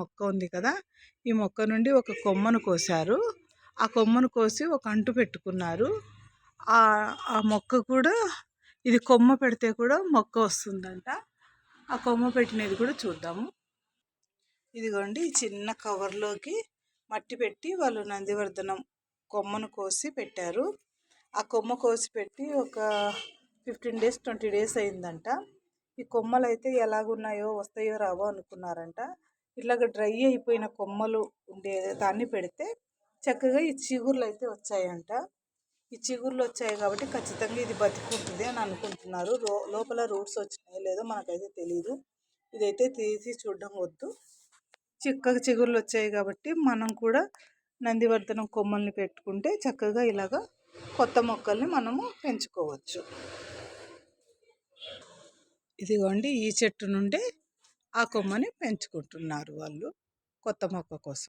మొక్క ఉంది కదా ఈ మొక్క నుండి ఒక కొమ్మను కోసారు. ఆ కొమ్మను కోసి ఒక అంటు పెట్టుకున్నారు. ఆ ఆ మొక్క కూడా ఇది కొమ్మ పెడితే కూడా మొక్క వస్తుందంట. ఆ కొమ్మ పెట్టినది కూడా చూద్దాము. ఇదిగోండి చిన్న కవర్లోకి మట్టి పెట్టి వాళ్ళు నందివర్ధనం కొమ్మను కోసి పెట్టారు. ఆ కొమ్మ కోసి పెట్టి ఒక ఫిఫ్టీన్ డేస్ ట్వంటీ డేస్ అయిందంట. ఈ కొమ్మలు అయితే ఎలాగున్నాయో వస్తాయో రావో అనుకున్నారంట. ఇలాగ డ్రై అయిపోయిన కొమ్మలు ఉండే దాన్ని పెడితే చక్కగా ఈ చిగుర్లు అయితే వచ్చాయంట. ఈ చిగుర్లు వచ్చాయి కాబట్టి ఖచ్చితంగా ఇది బతికుంటుంది అని అనుకుంటున్నారు. లోపల రూట్స్ వచ్చినాయో లేదో మనకైతే తెలియదు ఇదైతే తీసి చూడడం వద్దు. చిక్కగా చిగుర్లు వచ్చాయి కాబట్టి మనం కూడా నందివర్ధనం కొమ్మల్ని పెట్టుకుంటే చక్కగా ఇలాగా కొత్త మొక్కల్ని మనము పెంచుకోవచ్చు. ఇదిగోండి ఈ చెట్టు నుండి ఆ కొమ్మని పెంచుకుంటున్నారు వాళ్ళు కొత్త మొక్క కోసం.